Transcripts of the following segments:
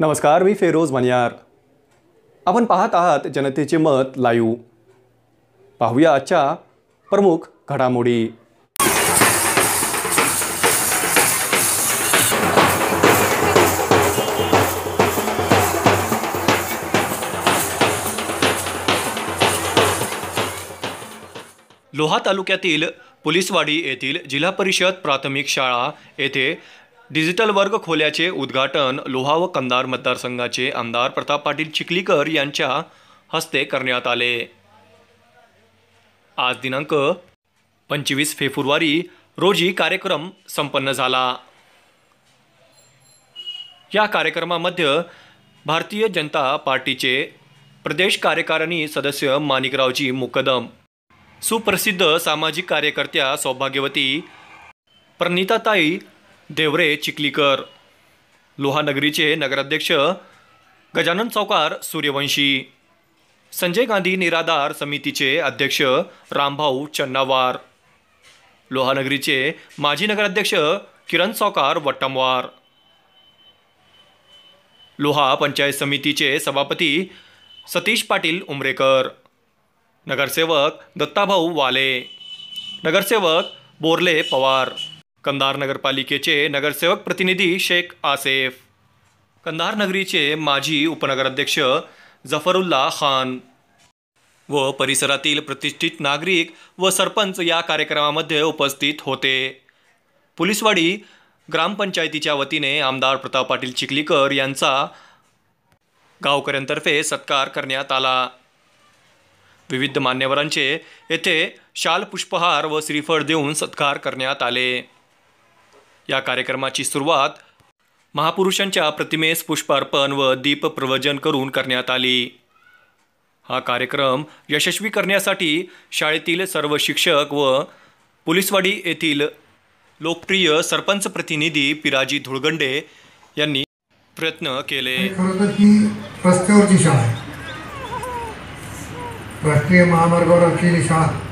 नमस्कार मी फेरोज मनियार. आपण पाहत आहात जनतेचे मत लाईव्ह पाहूया आजच्या प्रमुख घडामोडी. लोहा तालुक्यातील पोलिसवाडी येथील जिल्हा परिषद प्राथमिक शाळा येथे डिजिटल वर्ग खोल्याचे उद्घाटन लोहा व कंदार मतदारसंघाचे आमदार प्रताप पाटील चिखलीकर यांच्या हस्ते करण्यात आले. आज दिनांक पंचवीस फेब्रुवारी रोजी कार्यक्रम संपन्न झाला. या कार्यक्रमामध्ये भारतीय जनता पार्टीचे प्रदेश कार्यकारिणी सदस्य माणिकरावजी मुकदम सुप्रसिद्ध सामाजिक कार्यकर्त्या सौभाग्यवती प्रणिताताई देवरे चिखलीकर. लोहानगरीचे नगराध्यक्ष गजानन चौकार सूर्यवंशी. संजय गांधी निराधार समितीचे अध्यक्ष रामभाऊ चन्नावार. लोहानगरीचे माजी नगराध्यक्ष किरण चौकार वट्टमवार. लोहा पंचायत समितीचे सभापती सतीश पाटील उमरेकर. नगरसेवक दत्ताभाऊ वाले. नगरसेवक बोरले पवार. कंधार नगरपालिकेचे नगरसेवक प्रतिनिधी शेख आसेफ. कंधार नगरीचे माजी उपनगराध्यक्ष जफरुल्ला खान. व परिसरातील प्रतिष्ठित नागरिक व सरपंच या कार्यक्रमामध्ये उपस्थित होते. पुलिसवाडी ग्रामपंचायतीच्या वतीने आमदार प्रताप पाटील चिखलीकर यांचा गावकऱ्यांतर्फे सत्कार करण्यात आला. विविध मान्यवरांचे येथे शाल पुष्पहार व श्रीफळ देऊन सत्कार करण्यात आले. या कार्यक्रमाची सुरुवात महापुरुषांच्या प्रतिमेस पुष्पार्पण व दीप प्रवजन करून करण्यात आली. हा कार्यक्रम यशस्वी करण्यासाठी शाळेतील सर्व शिक्षक व पोलिसवाडी येथील लोकप्रिय सरपंच प्रतिनिधी पिराजी धुळगंडे यांनी प्रयत्न केले. रस्त्यावरची शाळा राष्ट्रीय महामार्गावर असलेली शाळा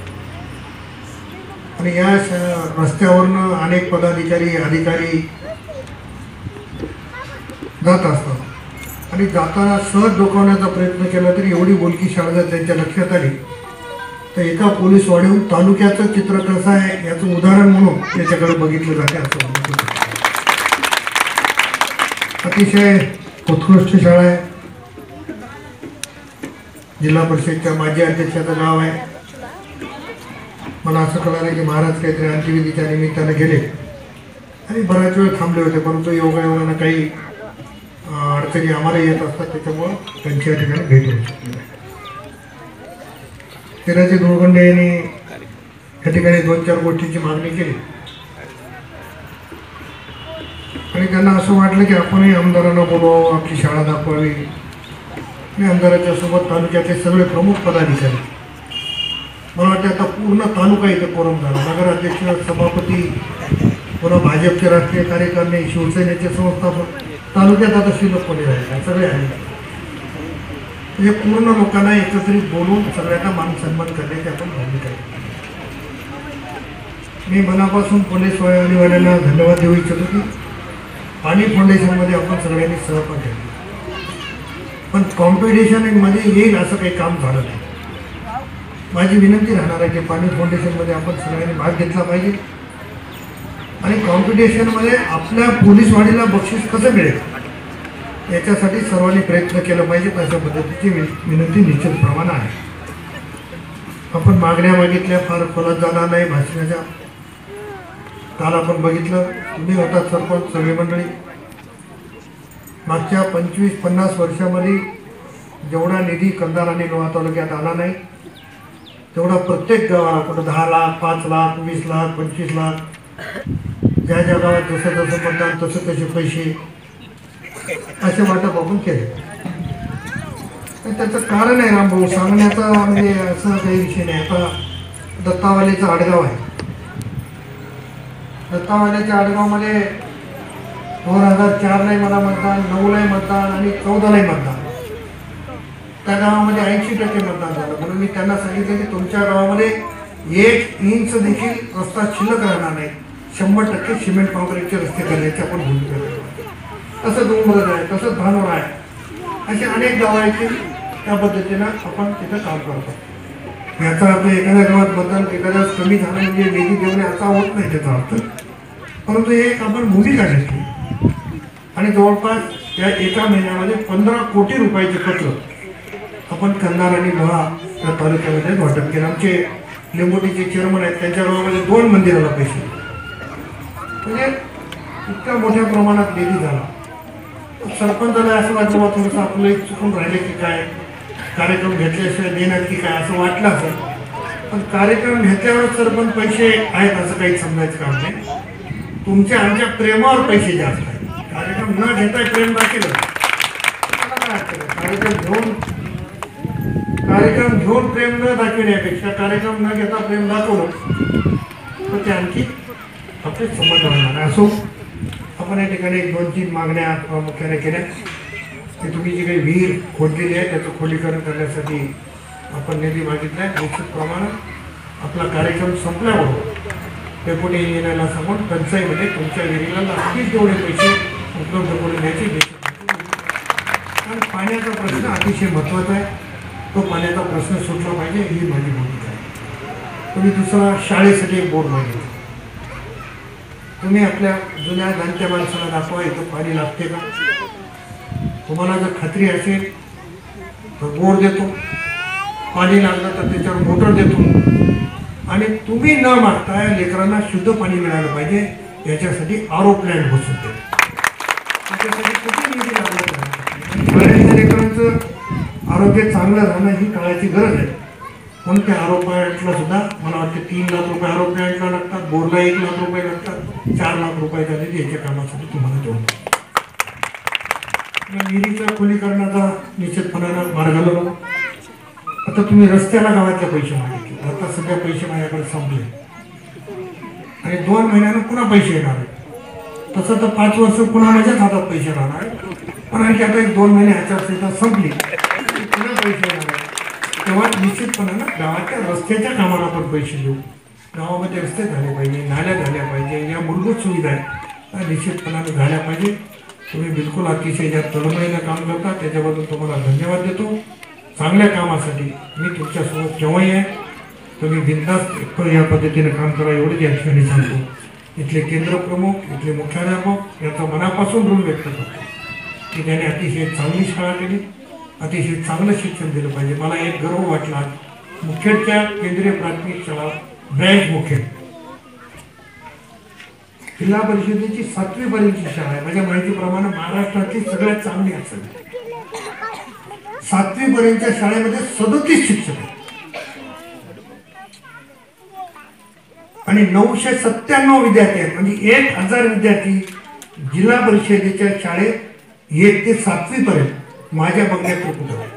आणि या रस्त्यावरनं अनेक पदाधिकारी अधिकारी जात असतात. आणि जाताना सहज डोकावण्याचा प्रयत्न केला तरी एवढी बोलकी शाळा त्यांच्या लक्षात आली. तर एका पोलीस वाढीहून तालुक्याचं चित्र कसं आहे याचं उदाहरण म्हणून त्याच्याकडे बघितलं जाते असं अतिशय उत्कृष्ट शाळा आहे. जिल्हा परिषदच्या माजी अध्यक्षाचं नाव आहे. मला असं कळालं की महाराज काहीतरी अंत्यविधीच्या निमित्तानं गेले. आणि बराच वेळ थांबले होते परंतु योगायोगानं काही अडचणी आम्हाला येत असतात त्याच्यामुळं त्यांच्या ठिकाणी भेट होऊ शकली दुर्गंडे यांनी या ठिकाणी दोन चार गोष्टींची मागणी केली. आणि त्यांना असं वाटलं की आपणही आमदारांना बोलवावं आपली शाळा दाखवावी. आणि आमदाराच्या सोबत तालुक्यातले सगळे प्रमुख पदाधिकारी. मला वाटतं आता पूर्ण तालुका इथे कोरम झाला. नगराध्यक्ष सभापती पुन्हा भाजपचे राष्ट्रीय कार्यकारणी शिवसेनेचे संस्थापक तालुक्यात आता शिल्लक कोणी राहिले सगळे आहे म्हणजे पूर्ण लोकांना एकत्रित बोलून सगळ्यांना मान सन्मान करण्याची आपण भूमिका आहे. मी मनापासून पोलीस वाहिनीवाल्यांना धन्यवाद देऊ इच्छितो की पाणी फाउंडेशनमध्ये आपण सगळ्यांनी सहभाग घेतला पण कॉम्पिटिशनमध्ये येईल असं काही काम झालं नाही. माझी विनंती राहणार आहे की पाणी फाउंडेशनमध्ये आपण सगळ्यांनी भाग घेतला पाहिजे. आणि कॉम्पिटिशनमध्ये आपल्या पोलीसवाडीला बक्षीस कसं मिळेल? याच्यासाठी सर्वांनी प्रयत्न केला पाहिजे. अशा पद्धतीची वि- विनंती निश्चित प्रमाण आहे. आपण मागण्या मागितल्या फार खोलात जाणार नाही भाषणाच्या काल आपण बघितलं. तुम्ही होता सरपंच सगळी मंडळी. मागच्या पंचवीस पन्नास वर्षामध्ये जेवढा निधी कंधार आणि लोहा तालुक्यात आला नाही तेवढा प्रत्येक गावाला कुठं दहा लाख पाच लाख वीस लाख पंचवीस लाख. ज्या ज्या गावात जसं जसं मतदान तसं तसे पैसे. असे वाटप आपण केले. तर त्याचं कारण आहे रामभाऊ सांगण्याचा म्हणजे असं काही विषय नाही. आता दत्तावालीचं आडगाव आहे. दत्तावाल्याच्या आडगावमध्ये दोन हजार चारलाही मला मतदान नऊलाही मतदान आणि चौदालाही मतदान. त्या गावामध्ये ऐंशी टक्के मतदान झालं. म्हणून मी त्यांना सांगितलं की तुमच्या गावामध्ये एक इंच देखील रस्ता शिल्लक राहणार नाही. शंभर टक्के सिमेंट कॉन्क्रीटचे रस्ते करण्याची आपण भूमिका तसं तसंच आहे तसंच भानोर आहे. असे अनेक गावं आहेत की त्या पद्धतीनं आपण तिथं काम करतो. याचा अर्थ एखाद्या गावात बदल एखाद्या कमी झालं म्हणजे निधी देऊन असा होत नाही त्याचा अर्थ. परंतु हे एक आपण भूमिका घेतली. आणि जवळपास या एका महिन्यामध्ये पंधरा कोटी रुपयाचे पत्र आपण कंधार आणि लोहा या तालुक्यामध्ये वाटप केलं आमचे लिंबोटीचे चेअरमन आहेत त्यांच्या गावामध्ये दोन मंदिराला पैसे. म्हणजे इतक्या मोठ्या प्रमाणात निधी झाला. सरपंचाला असं वाटलं बा थोडंसं आपलं एक चुकून राहिले की काय कार्यक्रम घेतल्याशिवाय देणार की काय असं वाटलं असं पण कार्यक्रम घेतल्यावर सरपंच पैसे आहेत असं काही समजायचं काम नाही. तुमच्या आमच्या प्रेमावर पैसे जास्त आहेत. कार्यक्रम न घेता प्रेम दाखवलं कार्यक्रम घेऊन कार्यक्रम घेऊन प्रेम न दाखविण्यापेक्षा कार्यक्रम न घेता प्रेम दाखवलं तर ते आणखी आपले संबंध राहणार असो आपण या ठिकाणी एक दोन तीन मागण्या प्रामुख्याने केल्या. की तुम्ही जी काही विहीर खोदलेली आहे त्याचं खोलीकरण करण्यासाठी आपण निधी मागितला आहे. निश्चित प्रमाणात आपला कार्यक्रम संपल्यावर डेप्युटी इंजिनियरला सांगून टंचाईमध्ये तुमच्या विहिरीला नक्कीच तेवढे पैसे उपलब्ध करून द्यायची कारण पाण्याचा प्रश्न अतिशय महत्त्वाचा आहे. तो पाण्याचा प्रश्न सुटला पाहिजे ही माझी भूमिका आहे. तुम्ही दुसरा शाळेसाठी एक बोर्ड मागितला तुम्ही आपल्या जुन्या जाणत्या माणसाला दाखवा इथं पाणी लागते का? तुम्हाला जर खात्री असेल तर बोर्ड देतो. पाणी लागलं तर त्याच्यावर मोटर देतो. आणि तुम्ही न मागता या लेकरांना शुद्ध पाणी मिळालं पाहिजे याच्यासाठी आरो प्लॅन बसून देतो त्याच्यासाठी कुठे निधी लागला? लेकरांचं आरोग्य चांगलं राहणं ही काळाची गरज आहे. म्हणून त्या आरोप सुद्धा मला वाटतं तीन लाख रुपये आरोप प्लॅन्टला लागतात बोर्डला एक लाख रुपये लागतात चार लाख रुपये निधी याच्या कामासाठी तुम्हाला देऊन विहिरीच्या खोलीकरणाचा निश्चितपणानं मार्ग लावला आता तुम्ही रस्त्याला गावातले पैसे मागितले. आता सगळ्या पैसे माझ्याकडे संपले. आणि दोन महिन्यानं पुन्हा पैसे येणार आहेत. तसं तर पाच वर्ष पुन्हा माझ्याच हातात पैसे राहणार आहेत. पण आणखी आता एक दोन महिने आचारसंहिता संपली की पुन्हा पैसे येणार तेव्हा निश्चितपणानं गावाच्या रस्त्याच्या कामाला आपण पैसे देऊ. गावामध्ये रस्ते झाले पाहिजे नाल्या झाल्या पाहिजे या मूलभूत सुविधा आहेत. त्या निश्चितपणानं झाल्या पाहिजे. तुम्ही बिलकुल अतिशय ज्या तळमळीनं काम करता त्याच्याबद्दल तुम्हाला धन्यवाद देतो. चांगल्या कामासाठी मी तुमच्यासोबत केव्हाही आहे. तुम्ही बिंदास्त या पद्धतीने काम करा एवढंच या ठिकाणी सांगतो. इथले केंद्र प्रमुख इथले मुख्याध्यापक याचा मनापासून ऋण व्यक्त करतो. की त्याने अतिशय चांगली शाळा केली. अतिशय चांगलं शिक्षण दिलं पाहिजे. मला एक गर्व वाटला. मुखेडच्या केंद्रीय प्राथमिक शाळा ब्रँच मुखेड. जिल्हा परिषदेची सातवी पर्यंतची शाळा आहे. माझ्या माहितीप्रमाणे महाराष्ट्रातली सगळ्यात चांगली असेल. सातवी पर्यंतच्या शाळेमध्ये सदतीस शिक्षक आहे आणि नऊशे सत्त्याण्णव विद्यार्थी आहेत. म्हणजे एक हजार विद्यार्थी जिल्हा परिषदेच्या शाळेत येत ते सातवी पर्यंत. माझ्या बघण्यात कुठं आहे?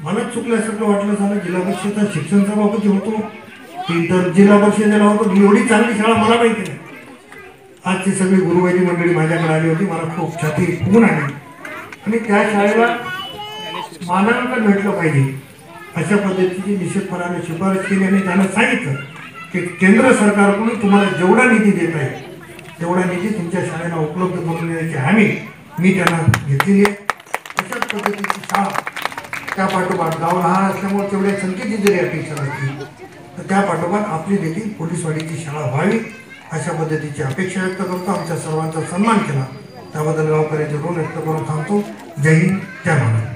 मला चुकल्यासारखं वाटलं झालं जिल्हा परिषदेचा शिक्षण सभापती होतो ती तर जिल्हा परिषदेला होतो एवढी चांगली शाळा मला माहिती नाही. आजची सगळी गुरुवारी मंडळी माझ्याकडे आली होती मला खूप छाती फुगून आली. आणि त्या शाळेला मानांकन भेटलं पाहिजे. अशा पद्धतीची निश्चितपणाने शिफारस केली आणि त्यांना सांगितलं की केंद्र सरकारकडून तुम्हाला जेवढा निधी देत आहे तेवढा निधी तुमच्या शाळेला उपलब्ध करून देण्याची हमी मी त्यांना घेतलेली आहे. पद्धतीची शाळा त्या पाठोपाठ गाव लहान असल्यामुळे तेवढ्या संख्येची जरी अपेक्षा नसली तर त्या पाठोपाठ आपली देखील पोलीसवाडीची शाळा व्हावी अशा पद्धतीची अपेक्षा व्यक्त करतो. आमच्या सर्वांचा सन्मान केला. त्याबद्दल गावकऱ्यांचे ऋण व्यक्त करून थांबतो जय हिंद. जय महाराज